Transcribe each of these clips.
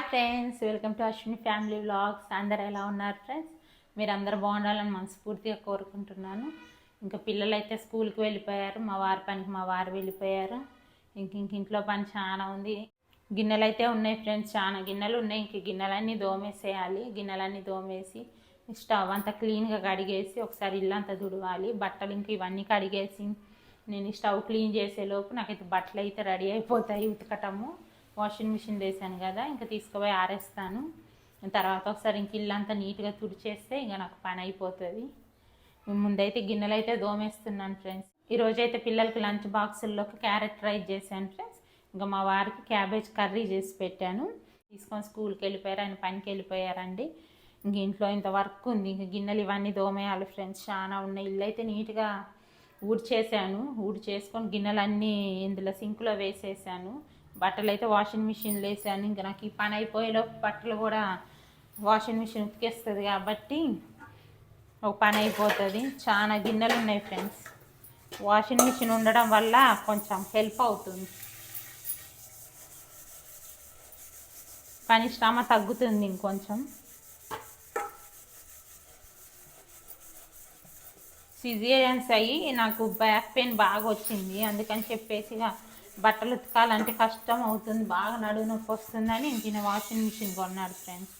Hi friends welcome to Ashwini family vlogs. అందరు ఎలా ఉన్నారు ఫ్రెండ్స్? మీరు అందరు బాగుండాలని మనస్ఫూర్తిగా కోరుకుంటున్నాను. ఇంకా పిల్లలు అయితే స్కూల్కి వెళ్ళిపోయారు మా వారి పనికి మా వారు వెళ్ళిపోయారు. ఇంక ఇంక ఇంట్లో పని చాలా ఉంది. గిన్నెలు అయితే ఉన్నాయి ఫ్రెండ్స్ చాలా గిన్నెలు ఉన్నాయి. ఇంక గిన్నెలన్నీ దోమేసేయాలి. గిన్నెలన్నీ దోమేసి స్టవ్ అంతా క్లీన్గా కడిగేసి ఒకసారి ఇల్లు అంతా దుడవాలి. బట్టలు ఇంక ఇవన్నీ కడిగేసి నేను స్టవ్ క్లీన్ చేసే లోపు నాకైతే బట్టలు అయితే రెడీ అయిపోతాయి ఉతకటము. వాషింగ్ మిషన్ వేసాను కదా ఇంకా తీసుకుపోయి ఆరేస్తాను. తర్వాత ఒకసారి ఇంక ఇల్లంతా నీట్గా తుడిచేస్తే ఇంకా నాకు పని అయిపోతుంది. ముందైతే గిన్నెలు అయితే దోమేస్తున్నాను ఫ్రెండ్స్. ఈరోజు అయితే పిల్లలకి లంచ్ బాక్సుల్లోకి క్యారెట్ రైస్ చేశాను ఫ్రెండ్స్. ఇంకా మా వారికి క్యాబేజ్ కర్రీ చేసి పెట్టాను. తీసుకొని స్కూల్కి వెళ్ళిపోయారు ఆయన పనికి వెళ్ళిపోయారండి. ఇంక ఇంట్లో ఇంత వర్క్ ఉంది ఇంక గిన్నెలు ఇవన్నీ దోమేయాలి ఫ్రెండ్స్. చాలా ఉన్నాయి. ఇల్లు అయితే నీట్గా ఊడ్చేసాను ఊడ్చేసుకొని గిన్నెలన్నీ ఇందులో సింక్లో వేసేసాను. బట్టలు అయితే వాషింగ్ మిషన్లో వేసాను. ఇంకా నాకు ఈ పని అయిపోయేలోపు బట్టలు కూడా వాషింగ్ మిషన్ ఉతికేస్తుంది కాబట్టి ఒక పని అయిపోతుంది. చాలా గిన్నెలు ఉన్నాయి ఫ్రెండ్స్ వాషింగ్ మిషన్ ఉండడం వల్ల కొంచెం హెల్ప్ అవుతుంది. పని శ్రమ తగ్గుతుంది ఇంకొంచెం. సిజేరియన్స్ అయ్యి నాకు బ్యాక్ పెయిన్ బాగా వచ్చింది. అందుకని చెప్పేసి బట్టలు ఉతకాలంటే కష్టం అవుతుంది. బాగా నడువు నొప్పి వస్తుందని ఇంక వాషింగ్ మిషన్ కొన్నాడు ఫ్రెండ్స్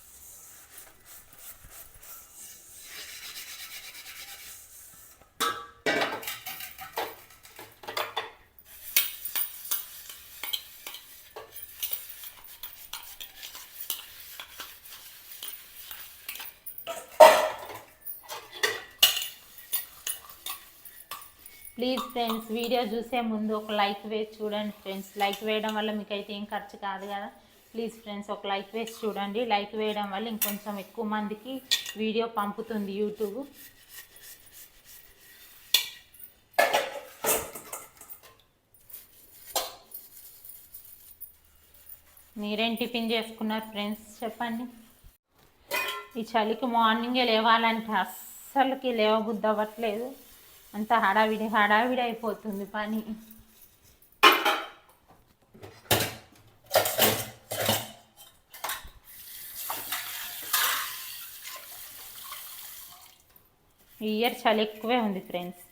ప్లీజ్ ఫ్రెండ్స్ వీడియో చూసే ముందు ఒక లైక్ వేసి చూడండి ఫ్రెండ్స్ లైక్ వేయడం వల్ల మీకు అయితే ఏం ఖర్చు కాదు కదా. ప్లీజ్ ఫ్రెండ్స్ ఒక లైక్ వేసి చూడండి. లైక్ వేయడం వల్ల ఇంకొంచెం ఎక్కువ మందికి వీడియో పంపుతుంది యూట్యూబ్ మీరేం టిఫిన్ చేసుకున్నారు ఫ్రెండ్స్ చెప్పండి. ఈ చలికి మార్నింగే లేవాలంటే అస్సలకి లేవబుద్ధి అవ్వట్లేదు. అంత హడావిడి హడావిడి అయిపోతుంది పని. ఈ ఇయర్ చలి ఎక్కువే ఉంది ఫ్రెండ్స్.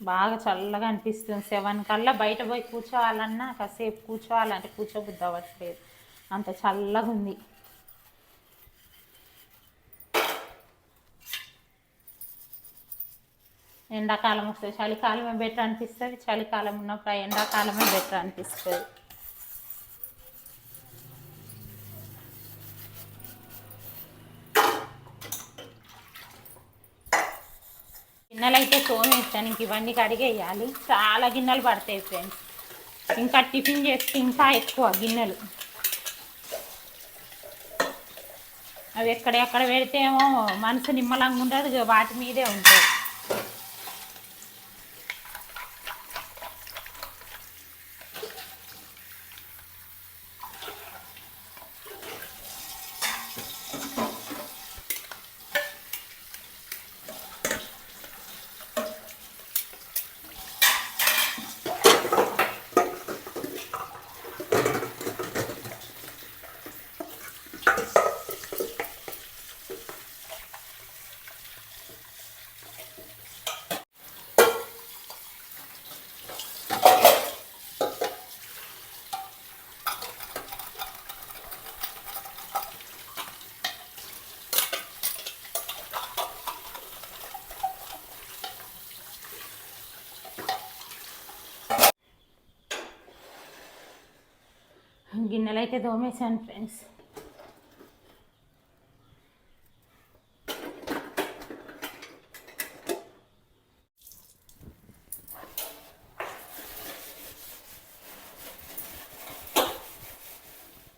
బాగా చల్లగా అనిపిస్తుంది. సెవెన్ కల్లా బయట పోయి కూర్చోవాలన్నా కాసేపు కూర్చోవాలంటే కూర్చోబుద్ది అవ్వట్లేదు. అంత చల్లగా ఉంది. ఎండాకాలం వస్తుంది. చలికాలమే బెటర్ అనిపిస్తుంది. చలికాలం ఉన్నప్పుడు ఆ ఎండాకాలమే బెటర్ అనిపిస్తుంది. గిన్నెలు అయితే తోమేస్తాను ఇంక ఇవన్నీ కడిగేయాలి చాలా గిన్నెలు పడతాయి ఫ్రెండ్స్ ఇంకా టిఫిన్ చేస్తే ఇంకా ఎక్కువ గిన్నెలు. అవి ఎక్కడెక్కడ పెడితేమో మనసు నిమ్మలంగా ఉండదు. వాటి మీదే ఉంటుంది. గిన్నెలు అయితే దోమేశాను ఫ్రెండ్స్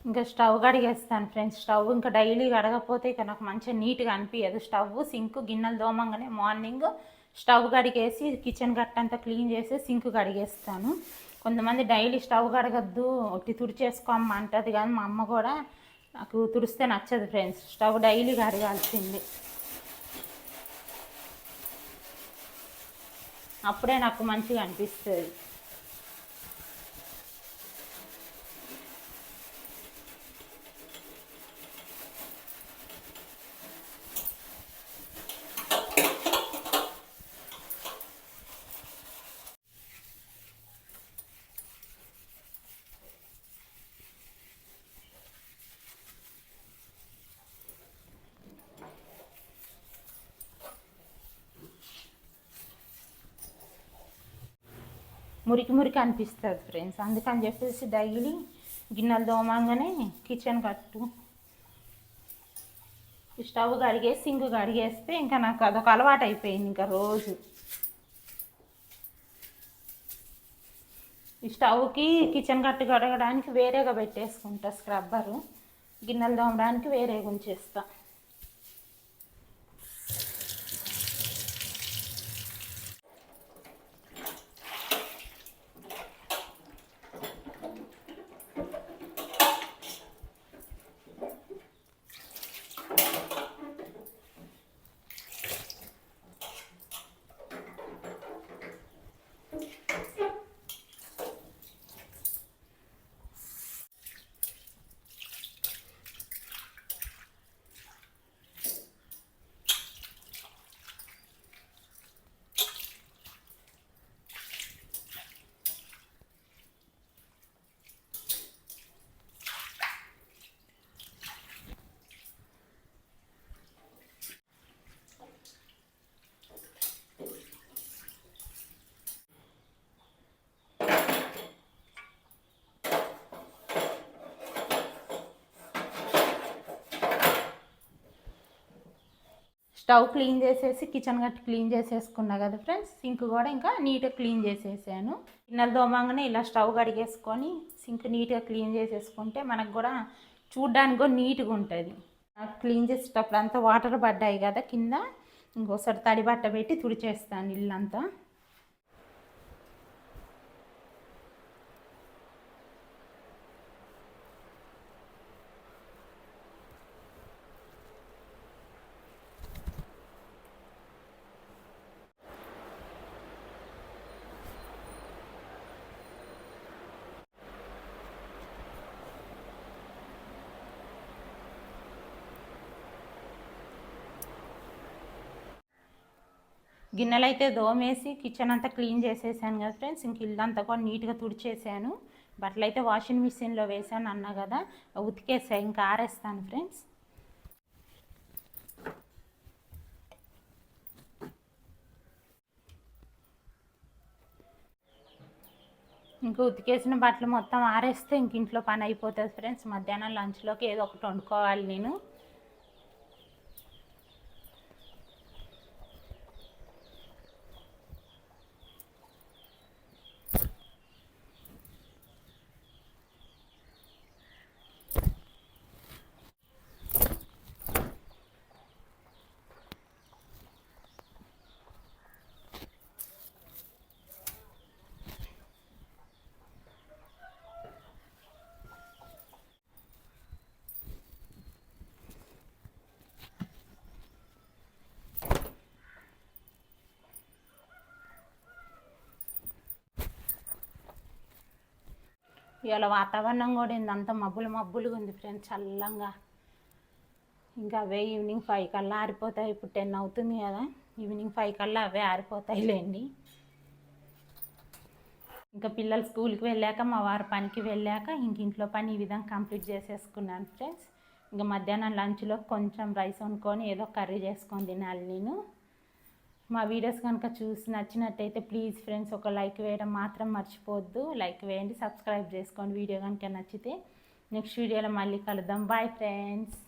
ఇంకా స్టవ్ కడిగేస్తాను ఫ్రెండ్స్ స్టవ్ ఇంకా డైలీ కడగకపోతే ఇక నాకు మంచిగా నీట్గా అనిపించదు స్టవ్ సింక్ గిన్నెలు దోమంగానే మార్నింగ్ స్టవ్ కడిగేసి కిచెన్ గట్టంతా క్లీన్ చేసి సింక్ కడిగేస్తాను. కొంతమంది డైలీ స్టవ్ కడగద్దు ఒట్టి తుడిచేసుకోమ్మ అంటది కానీ మా అమ్మ కూడా నాకు తుడిస్తే నచ్చదు ఫ్రెండ్స్. Stove daily కడగాల్సింది. అప్పుడే నాకు మంచిగా అనిపిస్తుంది. మురికి మురికి అనిపిస్తుంది ఫ్రెండ్స్ అందుకని చెప్పేసి డైలీ గిన్నెలు దోమంగానే కిచెన్ కట్టు. స్టవ్ కడిగేసి సింక్ కడిగేస్తే ఇంకా నాకు అదొక అలవాటు అయిపోయింది ఇంకా రోజు. ఈ స్టవ్కి కిచెన్ కట్టు కడగడానికి వేరేగా పెట్టేసుకుంటా స్క్రబ్బరు గిన్నెలు తోమడానికి వేరేగా ఉంచేస్తాను స్టవ్ క్లీన్ చేసేసి కిచెన్ గట్టి క్లీన్ చేసేసుకున్నా కదా ఫ్రెండ్స్ సింక్ కూడా ఇంకా నీట్గా క్లీన్ చేసేసాను. గిన్నెలు దోమంగానే ఇలా స్టవ్ కడిగేసుకొని సింక్ నీట్గా క్లీన్ చేసేసుకుంటే మనకు కూడా చూడ్డానికి కూడా నీట్గా ఉంటుంది. క్లీన్ చేసేటప్పుడు అంతా వాటర్ పడ్డాయి కదా కింద ఇంకోసారి తడి బట్ట పెట్టి తుడిచేస్తాను ఇల్లంతా. గిన్నెలు అయితే దోమేసి కిచెన్ అంతా క్లీన్ చేసేసాను కదా ఫ్రెండ్స్ ఇంక ఇల్లంతా కూడా నీట్గా తుడిచేసాను. బట్టలు అయితే వాషింగ్ మిషన్లో వేసాను అన్నా కదా ఉతికేసా ఇంకా ఆరేస్తాను ఫ్రెండ్స్ ఇంకా ఉతికేసిన బట్టలు మొత్తం ఆరేస్తే ఇంక ఇంట్లో పని అయిపోతుంది ఫ్రెండ్స్ మధ్యాహ్నం లంచ్లోకి ఏదో ఒకటి వండుకోవాలి నేను. ఇవాళ వాతావరణం కూడా ఇందంతా మబ్బులు మబ్బులుగా ఉంది ఫ్రెండ్స్ చల్లంగా. ఇంకా అవే ఈవినింగ్ ఫైవ్ కల్లా ఆరిపోతాయి ఇప్పుడు టెన్ అవుతుంది కదా. ఈవినింగ్ ఫైవ్ కల్లా అవే ఆరిపోతాయిలేండి ఇంకా పిల్లలు స్కూల్కి వెళ్ళాక మా వారు పనికి వెళ్ళాక ఇంక ఇంట్లో పని ఈ విధంగా కంప్లీట్ చేసేసుకున్నాను ఫ్రెండ్స్ ఇంకా మధ్యాహ్నం లంచ్లో కొంచెం రైస్ వండుకొని ఏదో కర్రీ చేసుకొని తినాలి నేను. మా వీడియోస్ కనుక చూసి నచ్చినట్టయితే ప్లీజ్ ఫ్రెండ్స్ ఒక లైక్ వేయడం మాత్రం మర్చిపోవద్దు. లైక్ వేయండి సబ్స్క్రైబ్ చేసుకోండి వీడియో కనుక నచ్చితే. నెక్స్ట్ వీడియోలో మళ్ళీ కలుద్దాం. Bye friends